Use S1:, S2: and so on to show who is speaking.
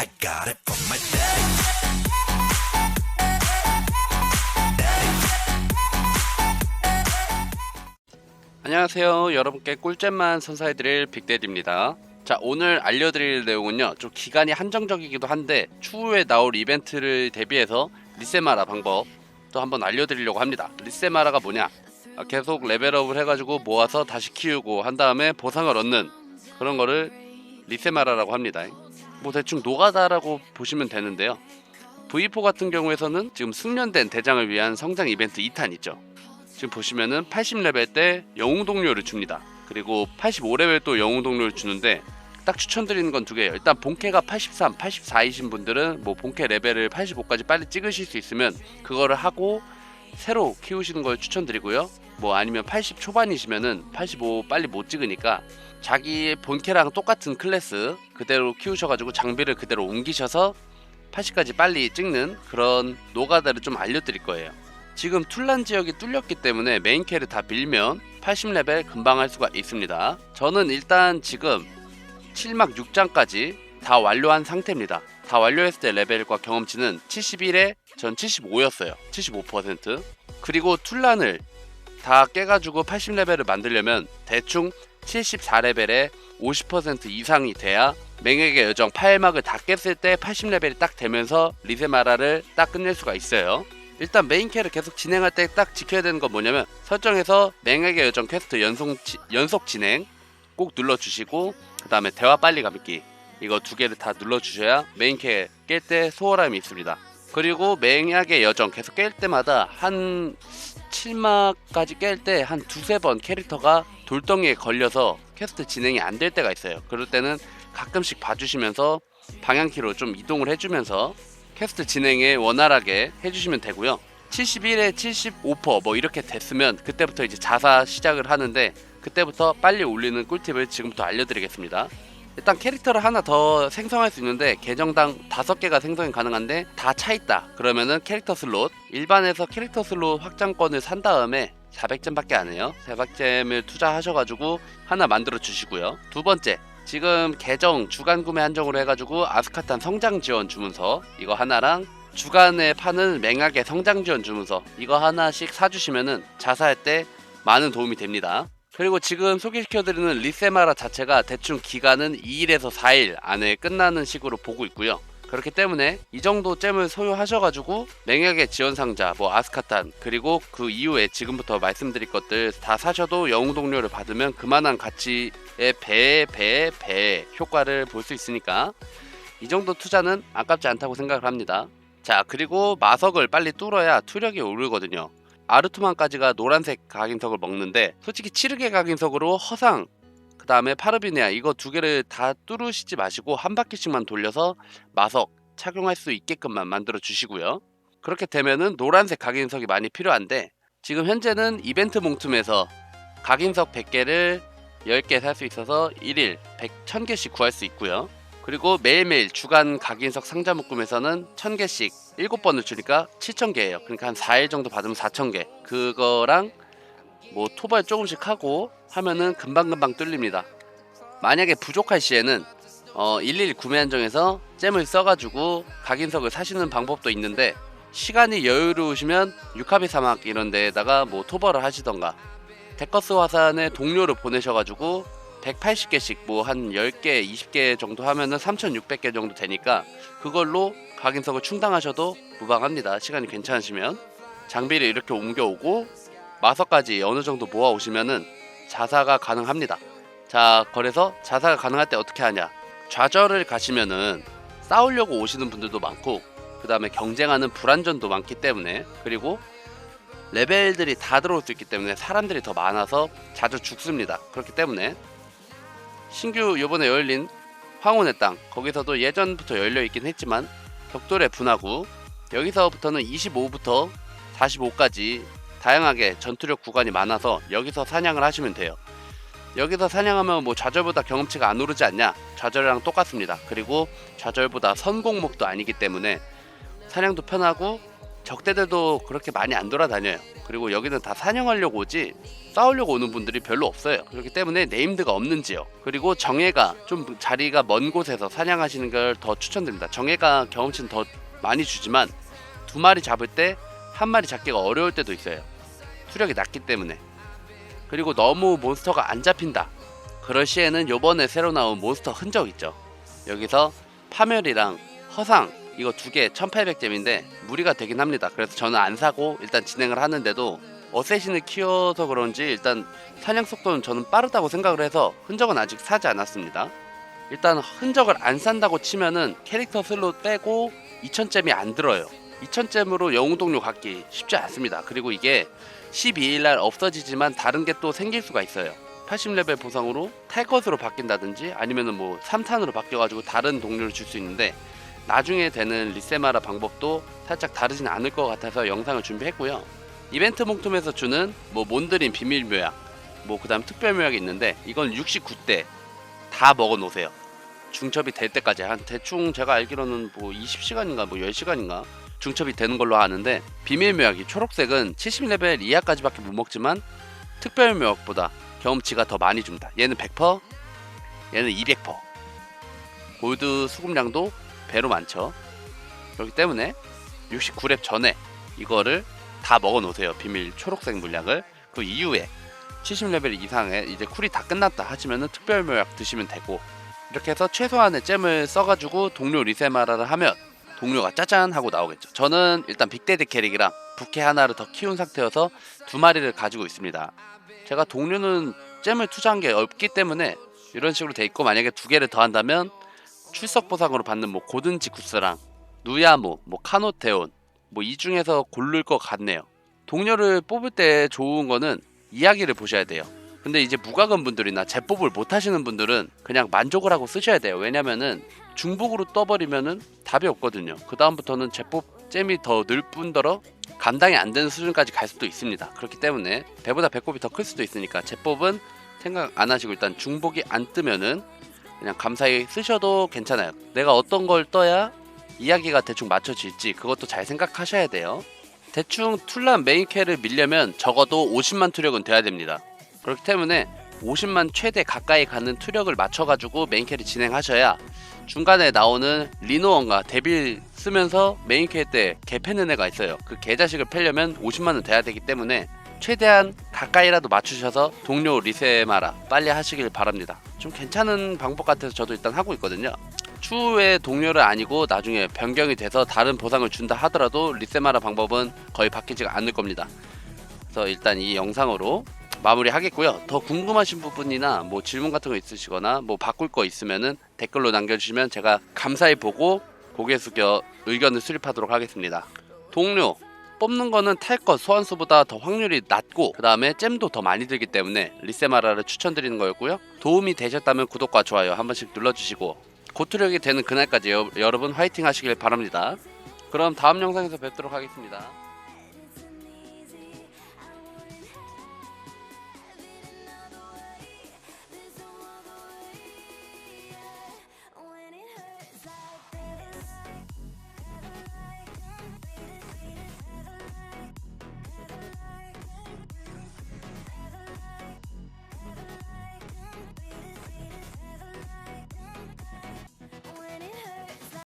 S1: I got it from my daddy.
S2: 안녕하세요. 여러분께 꿀잼만 선사해드릴 빅데디입니다. 자, 오늘 알려드릴 내용은요. 좀 기간이 한정적이기도 한데 추후에 나올 이벤트를 대비해서 리세마라 방법 또 한번 알려드리려고 합니다. 리세마라가 뭐냐? 아, 계속 레벨업을 해가지고 모아서 다시 키우고 한 다음에 보상을 얻는 그런 거를 리세마라라고 합니다. 뭐 대충 노가다라고 보시면 되는데요. V4 같은 경우에서는 지금 숙련된 대장을 위한 성장 이벤트 2탄 있죠. 지금 보시면은 80레벨 때 영웅 동료를 줍니다. 그리고 85레벨 또 영웅 동료를 주는데 딱 추천드리는 건 두 개예요. 일단 본캐가 83, 84이신 분들은 뭐 본캐 레벨을 85까지 빨리 찍으실 수 있으면 그거를 하고 새로 키우시는 걸 추천드리고요. 뭐 아니면 80 초반이시면은 85 빨리 못 찍으니까 자기 본캐랑 똑같은 클래스 그대로 키우셔가지고 장비를 그대로 옮기셔서 80까지 빨리 찍는 그런 노가다를 좀 알려드릴 거예요. 지금 툴란 지역이 뚫렸기 때문에 메인 캐를 다 밀면 80레벨 금방 할 수가 있습니다. 저는 일단 지금 7막 6장까지 다 완료한 상태입니다. 다 완료했을 때 레벨과 경험치는 71에 전 75였어요. 75%. 그리고 툴란을 다 깨가지고 80레벨을 만들려면 대충 74레벨에 50% 이상이 돼야 맹액의 여정 8막을 다 깼을 때 80레벨이 딱 되면서 리세마라를 딱 끝낼 수가 있어요. 일단 메인 캐를 계속 진행할 때 딱 지켜야 되는 건 뭐냐면 설정에서 맹액의 여정 퀘스트 연속, 지- 연속 진행 꼭 눌러주시고 그 다음에 대화 빨리 감기 이거 두 개를 다 눌러주셔야 메인 캐 깰 때 소홀함이 있습니다. 그리고 맹약의 여정 계속 깰 때마다 한 7막까지 깰 때 한 두세 번 캐릭터가 돌덩이에 걸려서 퀘스트 진행이 안 될 때가 있어요. 그럴 때는 가끔씩 봐주시면서 방향키로 좀 이동을 해주면서 퀘스트 진행에 원활하게 해주시면 되고요. 71에 75%뭐 이렇게 됐으면 그때부터 이제 자사 시작을 하는데 그때부터 빨리 올리는 꿀팁을 지금부터 알려드리겠습니다. 일단 캐릭터를 하나 더 생성할 수 있는데 계정당 5개가 생성이 가능한데 다 차 있다. 그러면은 캐릭터 슬롯 일반에서 캐릭터 슬롯 확장권을 산 다음에 400잼밖에 안 해요. 400잼을 투자하셔가지고 하나 만들어 주시고요. 두 번째 지금 계정 주간 구매 한정으로 해가지고 아스카탄 성장 지원 주문서 이거 하나랑 주간에 파는 맹약의 성장 지원 주문서 이거 하나씩 사주시면은 자사할 때 많은 도움이 됩니다. 그리고 지금 소개시켜드리는 리세마라 자체가 대충 기간은 2일에서 4일 안에 끝나는 식으로 보고 있고요. 그렇기 때문에 이 정도 잼을 소유하셔가지고 맹약의 지원 상자, 뭐 아스카탄 그리고 그 이후에 지금부터 말씀드릴 것들 다 사셔도 영웅 동료를 받으면 그만한 가치의 배, 배, 배 효과를 볼 수 있으니까 이 정도 투자는 아깝지 않다고 생각을 합니다. 자 그리고 마석을 빨리 뚫어야 투력이 오르거든요. 아르투만까지가 노란색 각인석을 먹는데 솔직히 치르게 각인석으로 허상 그 다음에 파르비네아 이거 두 개를 다 뚫으시지 마시고 한 바퀴씩만 돌려서 마석 착용할 수 있게끔만 만들어 주시고요. 그렇게 되면은 노란색 각인석이 많이 필요한데 지금 현재는 이벤트 몽tum에서 각인석 100개를 10개 살 수 있어서 1일 100, 1000개씩 구할 수 있고요. 그리고 매일매일 주간 각인석 상자 묶음에서는 1000개씩 7번을 주니까 7000개예요. 그러니까 한 4일 정도 받으면 4000개. 그거랑 뭐 토발 조금씩 하고 하면은 금방금방 뚫립니다. 만약에 부족할 시에는 어, 일일 구매 한정에서 잼을 써가지고 각인석을 사시는 방법도 있는데 시간이 여유로우시면 유카비 사막 이런 데에다가 뭐 토벌을 하시던가 데커스 화산에 동료를 보내셔가지고 180개씩 뭐 한 10개, 20개 정도 하면은 3,600개 정도 되니까 그걸로 각인석을 충당하셔도 무방합니다. 시간이 괜찮으시면 장비를 이렇게 옮겨오고 마석까지 어느 정도 모아 오시면은 자사가 가능합니다. 자, 그래서 자사가 가능할 때 어떻게 하냐? 좌절을 가시면은 싸우려고 오시는 분들도 많고 그 다음에 경쟁하는 불안전도 많기 때문에 그리고 레벨들이 다 들어올 수 있기 때문에 사람들이 더 많아서 자주 죽습니다. 그렇기 때문에 신규 요번에 열린 황혼의 땅 거기서도 예전부터 열려 있긴 했지만 벽돌의 분화구 여기서부터는 25부터 45까지 다양하게 전투력 구간이 많아서 여기서 사냥을 하시면 돼요. 여기서 사냥하면 뭐 좌절보다 경험치가 안 오르지 않냐? 좌절이랑 똑같습니다. 그리고 좌절보다 선공목도 아니기 때문에 사냥도 편하고 적대들도 그렇게 많이 안 돌아다녀요. 그리고 여기는 다 사냥하려고 오지 싸우려고 오는 분들이 별로 없어요. 그렇기 때문에 네임드가 없는 지역. 그리고 정예가 좀 자리가 먼 곳에서 사냥하시는 걸 더 추천드립니다. 정예가 경험치는 더 많이 주지만 두 마리 잡을 때 한 마리 잡기가 어려울 때도 있어요. 수력이 낮기 때문에. 그리고 너무 몬스터가 안 잡힌다. 그럴 시에는 요번에 새로 나온 몬스터 흔적 있죠. 여기서 파멸이랑 허상 이거 두 개 1800잼인데 무리가 되긴 합니다. 그래서 저는 안 사고 일단 진행을 하는데도 어쌔신을 키워서 그런지 일단 사냥 속도는 저는 빠르다고 생각을 해서 흔적은 아직 사지 않았습니다. 일단 흔적을 안 산다고 치면은 캐릭터 슬롯 빼고 2000잼이 안 들어요. 2000잼으로 영웅 동료 갖기 쉽지 않습니다. 그리고 이게 12일 날 없어지지만 다른 게 또 생길 수가 있어요. 80레벨 보상으로 탈 것으로 바뀐다든지 아니면은 뭐 3탄으로 바뀌어가지고 다른 동료를 줄 수 있는데 나중에 되는 리세마라 방법도 살짝 다르진 않을 것 같아서 영상을 준비했고요. 이벤트 몽tum에서 주는 뭐 몬드린 비밀 묘약, 뭐 그다음 특별 묘약이 있는데 이건 69대 다 먹어 놓으세요. 중첩이 될 때까지 한 대충 제가 알기로는 뭐 20시간인가 뭐 10시간인가 중첩이 되는 걸로 아는데 비밀 묘약이 초록색은 70레벨 이하까지밖에 못 먹지만 특별 묘약보다 경험치가 더 많이 줍니다. 얘는 100%, 얘는 200%. 골드 수급량도 배로 많죠. 그렇기 때문에 69렙 전에 이거를 다 먹어 놓으세요. 비밀 초록색 물약을. 그 이후에 70레벨 이상에 이제 쿨이 다 끝났다 하시면은 특별 묘약 드시면 되고 이렇게 해서 최소한의 잼을 써가지고 동료 리세마라를 하면 동료가 짜잔 하고 나오겠죠. 저는 일단 빅데드 캐릭이랑 부캐 하나를 더 키운 상태여서 두 마리를 가지고 있습니다. 제가 동료는 잼을 투자한 게 없기 때문에 이런 식으로 돼 있고 만약에 두 개를 더 한다면 출석 보상으로 받는 뭐 고든지쿠스랑 누야모, 뭐 카노테온 뭐 이 중에서 고를 것 같네요. 동료를 뽑을 때 좋은 거는 이야기를 보셔야 돼요. 근데 이제 무과금 분들이나 재뽑을 못 하시는 분들은 그냥 만족을 하고 쓰셔야 돼요. 왜냐면은 중복으로 떠버리면은 답이 없거든요. 그 다음부터는 재뽑 잼이 더 늘 뿐더러 감당이 안 되는 수준까지 갈 수도 있습니다. 그렇기 때문에 배보다 배꼽이 더 클 수도 있으니까 재뽑은 생각 안 하시고 일단 중복이 안 뜨면은 그냥 감사히 쓰셔도 괜찮아요. 내가 어떤 걸 떠야 이야기가 대충 맞춰질지 그것도 잘 생각하셔야 돼요. 대충 툴란 메인캐를 밀려면 적어도 50만 투력은 돼야 됩니다. 그렇기 때문에 50만 최대 가까이 가는 투력을 맞춰가지고 메인캐를 진행하셔야 중간에 나오는 리노원과 데빌 쓰면서 메인캐 때 개패는 애가 있어요. 그 개자식을 패려면 50만은 돼야 되기 때문에 최대한 가까이라도 맞추셔서 동료 리세마라 빨리 하시길 바랍니다. 좀 괜찮은 방법 같아서 저도 일단 하고 있거든요. 추후에 동료를 아니고 나중에 변경이 돼서 다른 보상을 준다 하더라도 리세마라 방법은 거의 바뀌지가 않을 겁니다. 그래서 일단 이 영상으로 마무리 하겠고요. 더 궁금하신 부분이나 뭐 질문 같은 거 있으시거나 뭐 바꿀 거 있으면은 댓글로 남겨주시면 제가 감사히 보고 고개 숙여 의견을 수립하도록 하겠습니다. 동료 뽑는 거는 탈것 소환수보다 더 확률이 낮고 그 다음에 잼도 더 많이 들기 때문에 리세마라를 추천드리는 거였고요. 도움이 되셨다면 구독과 좋아요 한 번씩 눌러주시고 고투력이 되는 그날까지 여, 여러분 화이팅 하시길 바랍니다. 그럼 다음 영상에서 뵙도록 하겠습니다.